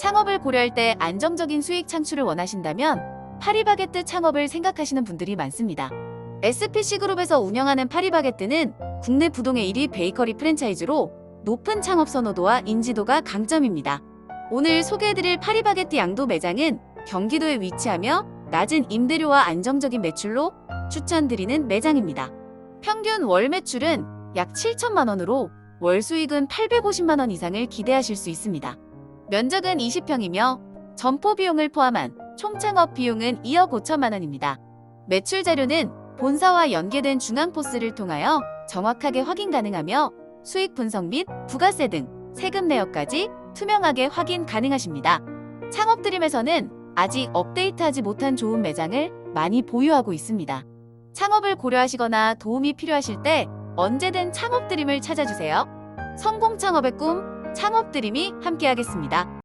창업을 고려할 때 안정적인 수익 창출을 원하신다면 파리바게뜨 창업을 생각하시는 분들이 많습니다. SPC 그룹에서 운영하는 파리바게뜨는 국내 부동의 1위 베이커리 프랜차이즈로 높은 창업 선호도와 인지도가 강점입니다. 오늘 소개해드릴 파리바게뜨 양도 매장은 경기도에 위치하며 낮은 임대료와 안정적인 매출로 추천드리는 매장입니다. 평균 월 매출은 약 7천만 원으로 월 수익은 850만 원 이상을 기대하실 수 있습니다. 면적은 20평이며 점포 비용을 포함한 총 창업 비용은 2억 5천만 원입니다. 매출 자료는 본사와 연계된 중앙포스를 통하여 정확하게 확인 가능하며 수익 분석 및 부가세 등 세금 내역까지 투명하게 확인 가능하십니다. 창업 드림에서는 아직 업데이트하지 못한 좋은 매장을 많이 보유하고 있습니다. 창업을 고려하시거나 도움이 필요하실 때 언제든 창업 드림을 찾아주세요. 성공 창업의 꿈, 창업드림이 함께하겠습니다.